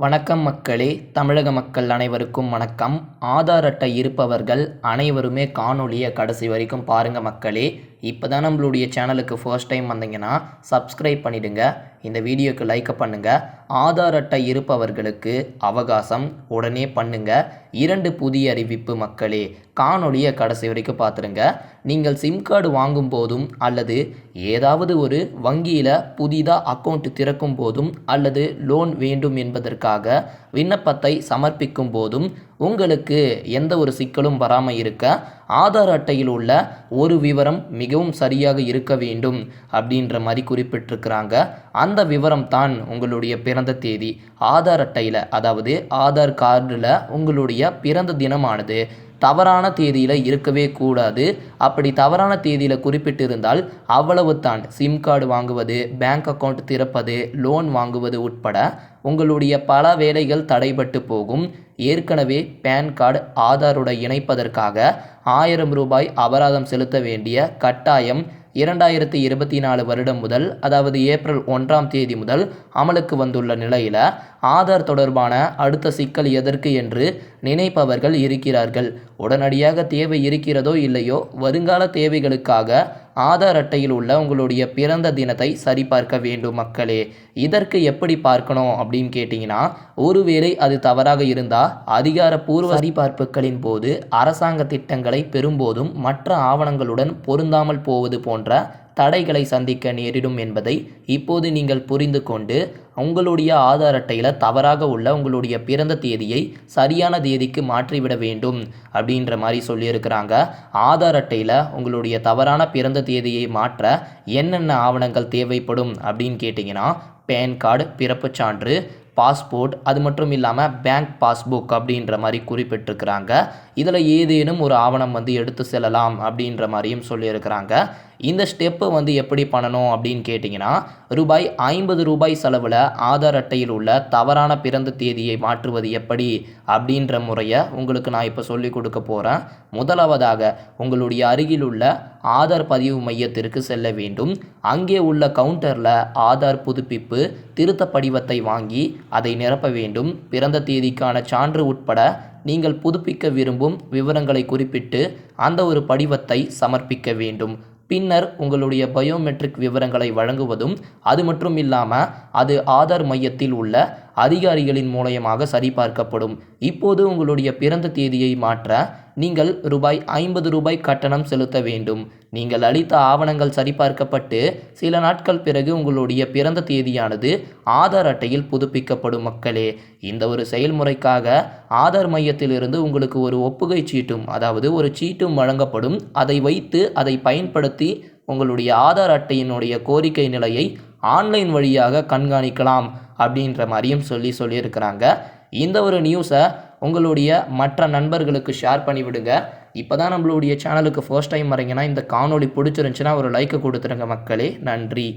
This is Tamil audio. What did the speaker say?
வணக்கம் மக்களே. தமிழக மக்கள் அனைவருக்கும் வணக்கம். ஆதார் அட்டை இருப்பவர்கள் அனைவருமே காணொலியை கடைசி வரைக்கும் பாருங்கள் மக்களே. இப்போ தான் நம்மளுடைய சேனலுக்கு ஃபர்ஸ்ட் டைம் வந்தீங்கன்னா சப்ஸ்கிரைப் பண்ணிடுங்க. இந்த வீடியோக்கு லைக்கை பண்ணுங்கள் ஆதார் அட்டை இருப்பவர்களுக்கு அவகாசம் உடனே பண்ணுங்க. இரண்டு புதிய அறிவிப்பு மக்களே காணொலியை கடைசி வரைக்கும் பார்த்துருங்க. நீங்கள் சிம் கார்டு வாங்கும் போதும் அல்லது ஏதாவது ஒரு வங்கியில் புதிதாக அக்கௌண்ட் திறக்கும் போதும் அல்லது லோன் வேண்டும் என்பதற்காக விண்ணப்பத்தை சமர்ப்பிக்கும் போதும் உங்களுக்கு எந்த ஒரு சிக்கலும் வராமல் இருக்க ஆதார் அட்டையில் உள்ள ஒரு விவரம் மிகவும் சரியாக இருக்க வேண்டும் அப்படின்ற மாதிரி குறிப்பிட்டிருக்கிறாங்க. அந்த விவரம் தான் உங்களுடைய பிறந்த தேதி. ஆதார் அட்டையில் அதாவது ஆதார் கார்டில் உங்களுடைய பிறந்த தினமானது. தவறான தேதியில் இருக்கவே கூடாது. அப்படி தவறான தேதியில் குறிப்பிட்டிருந்தால் அவ்வளவு தான். சிம் கார்டு வாங்குவது பேங்க் அக்கௌண்ட் திறப்பது லோன் வாங்குவது உட்பட உங்களுடைய பல வேலைகள் தடைபட்டு போகும். ஏற்கனவே பேன் கார்டு ஆதாரோட இணைப்பதற்காக ஆயிரம் ரூபாய் அபராதம் செலுத்த வேண்டிய கட்டாயம். இரண்டாயிரத்தி இருபத்தி நாலு வருடம் முதல் அதாவது ஏப்ரல் ஒன்றாம் தேதி முதல் அமலுக்கு வந்துள்ள நிலையில் ஆதார் தொடர்பான அடுத்த சிக்கல் எதற்கு என்று நினைப்பவர்கள் இருக்கிறார்கள். உடனடியாக தேவை இருக்கிறதோ இல்லையோ வருங்கால தேவைகளுக்காக ஆதார் அட்டையில் உள்ள உங்களுடைய பிறந்த தினத்தை சரிபார்க்க வேண்டும் மக்களே. இதற்கு எப்படி பார்க்கணும் அப்படின்னு கேட்டிங்கன்னா ஒருவேளை அது தவறாக இருந்தால் அதிகாரப்பூர்வ சரிபார்ப்புகளின் போது அரசாங்க திட்டங்களை பெறும்போதும் மற்ற ஆவணங்களுடன் பொருந்தாமல் போவது போன்ற தடைகளை சந்திக்க நேரிடும் என்பதை இப்போது நீங்கள் புரிந்து கொண்டு உங்களுடைய ஆதார் அட்டையில் தவறாக உள்ள உங்களுடைய பிறந்த தேதியை சரியான தேதிக்கு மாற்றிவிட வேண்டும் அப்படின்ற மாதிரி சொல்லியிருக்கிறாங்க. ஆதார் அட்டையில் உங்களுடைய தவறான பிறந்த தேதியை மாற்ற என்னென்ன ஆவணங்கள் தேவைப்படும் அப்படின்னு கேட்டிங்கன்னா பேன் கார்டு பிறப்புச் சான்று பாஸ்போர்ட் அது மட்டும் இல்லாமல் பேங்க் பாஸ்புக் அப்படின்ற மாதிரி குறிப்பிட்டிருக்கிறாங்க. இதில் ஏதேனும் ஒரு ஆவணம் வந்து எடுத்து செல்லலாம் அப்படின்ற மாதிரியும் சொல்லியிருக்கிறாங்க. இந்த ஸ்டெப்பை வந்து எப்படி பண்ணணும் அப்படின்னு கேட்டிங்கன்னா ரூபாய் ஐம்பது ரூபாய் செலவில் ஆதார் அட்டையில் உள்ள தவறான பிறந்த தேதியை மாற்றுவது எப்படி அப்படின்ற முறையை உங்களுக்கு நான் இப்போ சொல்லிக் கொடுக்க போகிறேன் முதலாவதாக உங்களுடைய அருகில் உள்ள ஆதார் பதிவு மையத்திற்கு செல்ல வேண்டும். அங்கே உள்ள கவுண்டரில் ஆதார் புதுப்பிப்பு திருத்த படிவத்தை வாங்கி அதை நிரப்ப வேண்டும். பிறந்த தேதிக்கான சான்று உட்பட நீங்கள் புதுப்பிக்க விரும்பும் விவரங்களை குறிப்பிட்டு அந்த ஒரு படிவத்தை சமர்ப்பிக்க வேண்டும். பின்னர் உங்களுடைய பயோமெட்ரிக் விவரங்களை வழங்குவதும் அது மட்டும் இல்லாமல் அது ஆதார் மையத்தில் உள்ள அதிகாரிகளின் மூலயமாக சரிபார்க்கப்படும். இப்போது உங்களுடைய பிறந்த தேதியை மாற்ற நீங்கள் ரூபாய் ஐம்பது ரூபாய் கட்டணம் செலுத்த வேண்டும். நீங்கள் அளித்த ஆவணங்கள் சரிபார்க்கப்பட்டு சில நாட்கள் பிறகு உங்களுடைய பிறந்த தேதியானது ஆதார் அட்டையில் புதுப்பிக்கப்படும் மக்களே. இந்த ஒரு செயல்முறைக்காக ஆதார் மையத்திலிருந்து உங்களுக்கு ஒரு ஒப்புகை சீட்டும் அதாவது ஒரு சீட்டும் வழங்கப்படும். அதை வைத்து அதை பயன்படுத்தி உங்களுடைய ஆதார் அட்டையினுடைய கோரிக்கை நிலையை ஆன்லைன் வழியாக கண்காணிக்கலாம் அப்படின்ற மாதிரியும் சொல்லி சொல்லியிருக்கிறாங்க. இந்த ஒரு நியூஸை உங்களுடைய மற்ற நண்பர்களுக்கு ஷேர் பண்ணிவிடுங்க. இப்போ தான் நம்மளுடைய சேனலுக்கு ஃபர்ஸ்ட் டைம் வரீங்கன்னா இந்த காணொளி பிடிச்சிருந்துச்சுன்னா ஒரு லைக்கை கொடுத்துருங்க மக்களே. நன்றி.